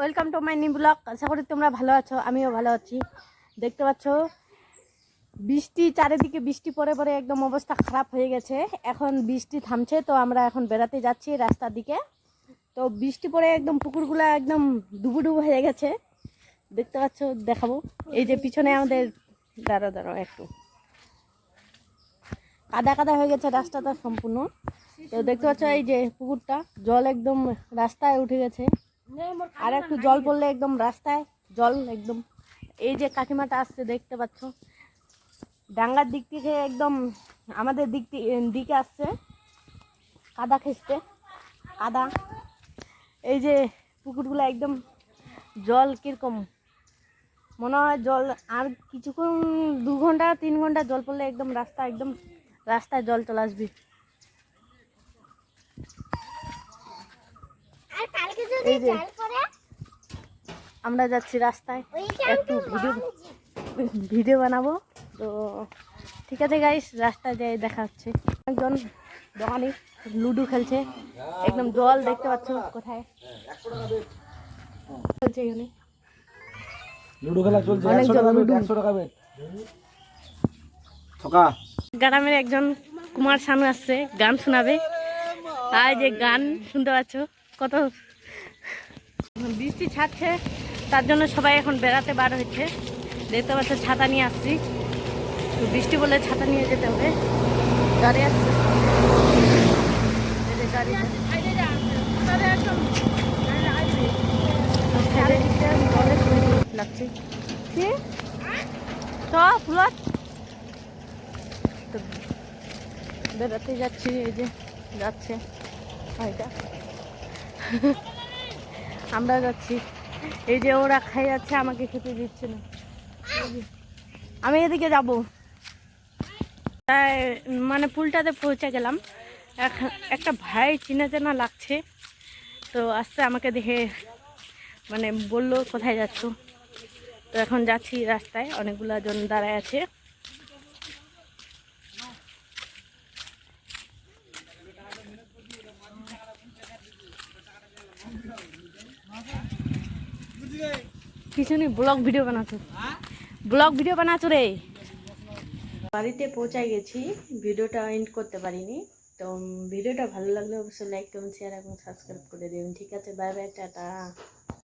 Welcome to my new vlog আশা করি তোমরা ভালো আছো, আমিও ভালো আছি। দেখতে পাচ্ছ, বৃষ্টি, চারিদিকে বৃষ্টি পরে পরে একদম অবস্থা খারাপ হয়ে গেছে। এখন বৃষ্টি থামছে, তো আমরা এখন বেড়াতে যাচ্ছি রাস্তার দিকে। তো বৃষ্টি পরে একদম পুকুরগুলো একদম ডুবু ডুবু হয়ে গেছে। দেখতে পাচ্ছ, দেখাবো। এই যে পিছনে আমাদের দাঁড়ো দাঁড়ো একটু। কাদা কাদা হয়ে গেছে রাস্তাটা সম্পূর্ণ। তো দেখতে পাচ্ছ, এই যে পুকুরটা, জল একদম রাস্তায় উঠে গেছে। আর একটু জল পড়লে একদম রাস্তায়, জল একদম। এই যে কাকিমাটা আসছে, দেখতে পাচ্ছ? ডাঙ্গার দিক থেকে একদম আমাদের দিক দিকে আসছে। কাদা খেসতে। কাদা। এই যে পুকুরগুলো একদম জল কীরকম। মনে হয় জল, আর কিছুক্ষণ দু ঘণ্টা, তিন ঘণ্টা জল পড়লে একদম রাস্তা, একদম রাস্তায় জল চলে আসবে। এই যে আমরা যাচ্ছি রাস্তায়। একটু ভিডিও ভিডিও বানাবো। তো ঠিক আছে গাইস রাস্তায় যাই দেখা হচ্ছে। একজন দোকানি লুডো খেলছে। একদম জল দেখতে পাচ্ছ কোথায়। চলছে এখানে। লুডো খেলা চলছে। একশো টাকা বেট লুডো। একশো টাকা বেট। ছকা গ্রামের একজন কুমার শানু আসছে গান শোনাবে। আর যে গান শুনতে পাচ্ছ কত বৃষ্টি ছাড়ছে, তার জন্য সবাই এখন বেড়াতে বার হচ্ছে দেখতে পাচ্ছ, ছাতা নিয়ে আসছি। বৃষ্টি বলে ছাতা নিয়ে যেতে হবে। গাড়ি আসছে। তো বেড়াতে যাচ্ছি, এই যে যাচ্ছে। ভাইটা। আমরা যাচ্ছি। এই যে ওরা খাই যাচ্ছে, আমাকে খেতে দিচ্ছে না। আমি এদিকে যাব। মানে পুলটাতে পৌঁছে গেলাম। একটা ভাই চিনা চেনা লাগছে। তো আসছে আমাকে দেখে মানে বলল, কোথায় যাচ্ছ? তো এখন যাচ্ছি রাস্তায়, অনেকগুলো জন দাঁড়ায় আছে। পিছনে ব্লগ ভিডিও বানাচ্ছ। ব্লগ ভিডিও বানাচ্ছ রে। বাড়িতে পৌঁছায় গেছি, ভিডিওটা এন্ড করতে পারিনি। তো ভিডিওটা ভালো লাগলে অবশ্যই লাইক কমেন্ট শেয়ার এবং সাবস্ক্রাইব করে দেবেন। ঠিক আছে বাই বাই টাটা।